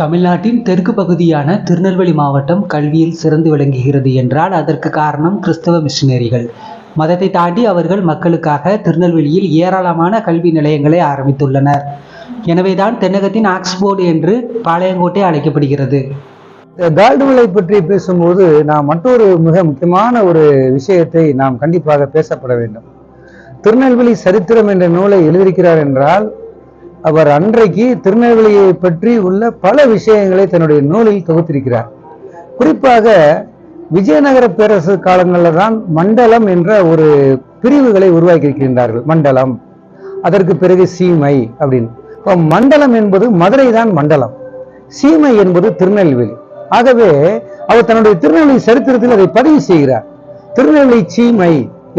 தமிழ்நாட்டின் தெற்கு பகுதியான திருநெல்வேலி மாவட்டம் கல்வியில் சிறந்து விளங்குகிறது என்றால் அதற்கு காரணம் கிறிஸ்தவ மிஷினரிகள். மதத்தை தாண்டி அவர்கள் மக்களுக்காக திருநெல்வேலியில் ஏராளமான கல்வி நிலையங்களை ஆரம்பித்துள்ளனர். எனவேதான் தென்னகத்தின் ஆக்ஸ்போர்டு என்று பாளையங்கோட்டை அழைக்கப்படுகிறது. இந்த கால்டுவலை பற்றி பேசும்போது நாம் மற்றொரு மிக முக்கியமான ஒரு விஷயத்தை நாம் கண்டிப்பாக பேசப்பட வேண்டும். திருநெல்வேலி சரித்திரம் என்ற நூலை எழுதியிருக்கிறார் என்றால் அவர் அன்றைக்கு திருநெல்வேலியை பற்றி உள்ள பல விஷயங்களை தன்னுடைய நூலில் தொகுத்திருக்கிறார். குறிப்பாக விஜயநகர பேரரசு காலங்களில் தான் மண்டலம் என்ற ஒரு பிரிவுகளை உருவாக்கியிருக்கின்றார்கள். மண்டலம் அதற்கு பிறகு சீமை அப்படின்னு. இப்போ மண்டலம் என்பது மதுரை தான் மண்டலம். சீமை என்பது திருநெல்வேலி. ஆகவே அவர் தன்னுடைய திருநெல்வேலி சரித்திரத்தில் அதை பதிவு செய்கிறார். திருநெல்வேலி சீமை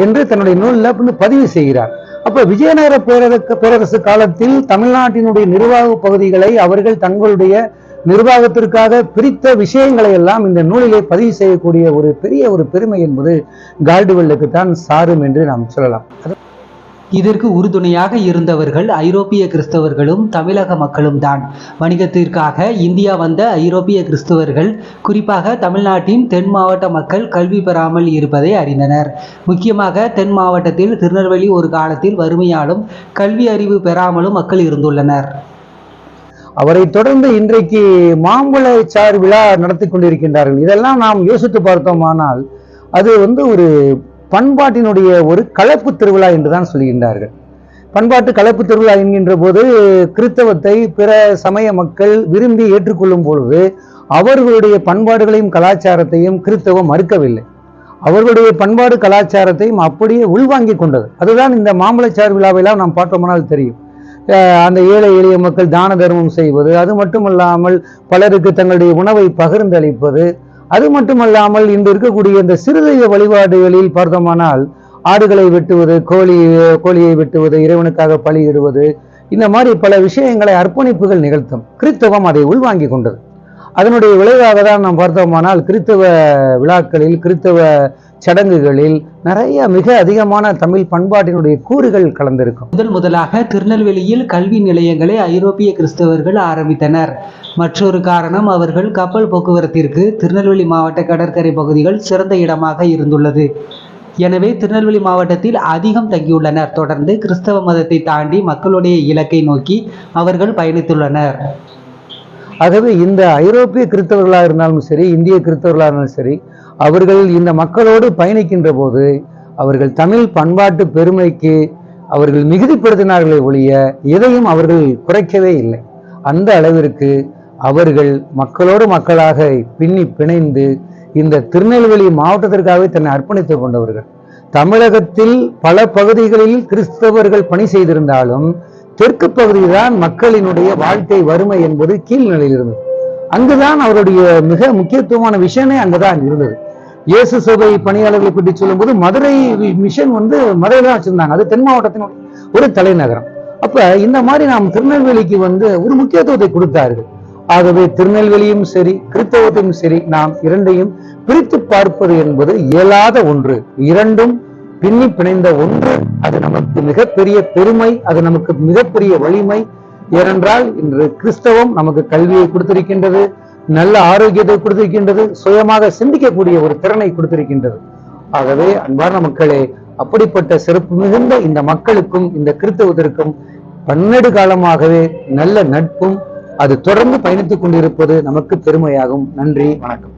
என்று தன்னுடைய நூலில் பதிவு செய்கிறார். அப்ப விஜயநகர பேரரசு பேரரசு காலத்தில் தமிழ்நாட்டினுடைய நிர்வாக பகுதிகளை அவர்கள் தங்களுடைய நிர்வாகத்திற்காக பிரித்த விஷயங்களை எல்லாம் இந்த நூலிலே பதிவு செய்யக்கூடிய ஒரு பெரிய ஒரு பெருமை என்பது கால்டுவெல்லுக்கு தான் சாரும் என்று நாம் சொல்லலாம். இதற்கு உறுதுணையாக இருந்தவர்கள் ஐரோப்பிய கிறிஸ்தவர்களும் தமிழக மக்களும் தான். வணிகத்திற்காக இந்தியா வந்த ஐரோப்பிய கிறிஸ்தவர்கள் குறிப்பாக தமிழ்நாட்டின் தென் மாவட்ட மக்கள் கல்வி பெறாமல் இருப்பதை அறிந்தனர். முக்கியமாக தென் மாவட்டத்தில் திருநெல்வேலி ஒரு காலத்தில் வறுமையாலும் கல்வி அறிவு பெறாமலும் மக்கள் இருந்துள்ளனர். அவரை தொடர்ந்து இன்றைக்கு மாம்பழ சார் விழா நடத்தி கொண்டிருக்கின்றார்கள். இதெல்லாம் நாம் யோசித்து பார்த்தோமானால் அது வந்து ஒரு பண்பாட்டினுடைய ஒரு கலப்பு திருவிழா என்றுதான் சொல்கின்றார்கள். பண்பாட்டு கலப்பு திருவிழா என்கின்ற போது கிறித்தவத்தை பிற சமய மக்கள் விரும்பி ஏற்றுக்கொள்ளும் பொழுது அவர்களுடைய பண்பாடுகளையும் கலாச்சாரத்தையும் கிறித்தவம் மறுக்கவில்லை. அவர்களுடைய பண்பாடு கலாச்சாரத்தையும் அப்படியே உள்வாங்கி கொண்டது. அதுதான் இந்த மாம்பழச்சார் விழாவெல்லாம் நாம் பார்த்தோம்னால் தெரியும். அந்த ஏழை எளிய மக்கள் தான தர்மம் செய்வது அது மட்டுமல்லாமல் பலருக்கு தங்களுடைய உணவை பகிர்ந்தளிப்பது அது மட்டுமல்லாமல் இன்று இருக்கக்கூடிய இந்த சிறுதெய்வ வழிபாடுகளில் பார்த்தோமானால் ஆடுகளை வெட்டுவது கோழி கோழியை வெட்டுவது இறைவனுக்காக பலியிடுவது இந்த மாதிரி பல விஷயங்களை அர்ப்பணிப்புகள் நிகழ்த்தும். கிறித்தவம் அதை உள்வாங்கி கொண்டது. அதனுடைய விளைவாக தான் நாம் பார்த்தோமானால் கிறித்தவ விழாக்களில் கிறித்தவ சடங்குகளில் நிறைய மிக அதிகமான தமிழ் பண்பாட்டினுடைய கூறுகள் கலந்திருக்கும். முதல் முதலாக திருநெல்வேலியில் கல்வி நிலையங்களை ஐரோப்பிய கிறிஸ்தவர்கள் ஆரம்பித்தனர். மற்றொரு காரணம் அவர்கள் கப்பல் போக்குவரத்திற்கு திருநெல்வேலி மாவட்ட கடற்கரை பகுதிகள் சிறந்த இடமாக இருந்துள்ளது. எனவே திருநெல்வேலி மாவட்டத்தில் அதிகம் தங்கியுள்ளனர். தொடர்ந்து கிறிஸ்தவ மதத்தை தாண்டி மக்களுடைய இலக்கை நோக்கி அவர்கள் பயணித்துள்ளனர். ஆகவே இந்த ஐரோப்பிய கிறிஸ்தவர்களாக இருந்தாலும் சரி இந்திய கிறிஸ்தவர்களாக இருந்தாலும் சரி அவர்கள் இந்த மக்களோடு பயணிக்கின்ற போது அவர்கள் தமிழ் பண்பாட்டு பெருமைக்கு அவர்கள் மிகுதிப்படுத்தினார்களே ஒழிய எதையும் அவர்கள் குறைக்கவே இல்லை. அந்த அளவிற்கு அவர்கள் மக்களோடு மக்களாக பின்னி பிணைந்து இந்த திருநெல்வேலி மாவட்டத்திற்காகவே தன்னை அர்ப்பணித்துக் கொண்டவர்கள். தமிழகத்தில் பல பகுதிகளில் கிறிஸ்தவர்கள் பணி செய்திருந்தாலும் தெற்கு பகுதிதான் மக்களினுடைய வாழ்க்கை வறுமை என்பது கீழ்நிலையில் இருந்தது. அங்குதான் அவருடைய மிக முக்கியத்துவமான விஷயமே அங்கதான் இருந்தது. இயேசு சபை பணியாளர்களை பற்றி சொல்லும்போது மதுரை மிஷன் வந்து மதுரை தான் வச்சிருந்தாங்க. அது தென் மாவட்டத்தின் ஒரு தலைநகரம். அப்ப இந்த மாதிரி நாம் திருநெல்வேலிக்கு வந்து ஒரு முக்கியத்துவத்தை கொடுத்தார்கள். ஆகவே திருநெல்வேலியும் சரி கிறித்தவத்தையும் சரி நாம் இரண்டையும் பிரித்து பார்ப்பது என்பது இயலாத ஒன்று. இரண்டும் பின்னி பிணைந்த ஒன்று. அது நமக்கு மிகப்பெரிய பெருமை அது நமக்கு மிகப்பெரிய வலிமை ஏனென்றால் இன்று கிறிஸ்தவம் நமக்கு கல்வியை கொடுத்திருக்கின்றது நல்ல ஆரோக்கியத்தை கொடுத்திருக்கின்றது சுயமாக சிந்திக்கக்கூடிய ஒரு திறனை கொடுத்திருக்கின்றது. ஆகவே அன்பான மக்களே அப்படிப்பட்ட சிறப்பு மிகுந்த இந்த மக்களுக்கும் இந்த கிறிஸ்தவத்திற்கும் பன்னெடு காலமாகவே நல்ல நட்பும் அது தொடர்ந்து பயணித்துக் கொண்டிருப்பது நமக்கு பெருமையாகும். நன்றி வணக்கம்.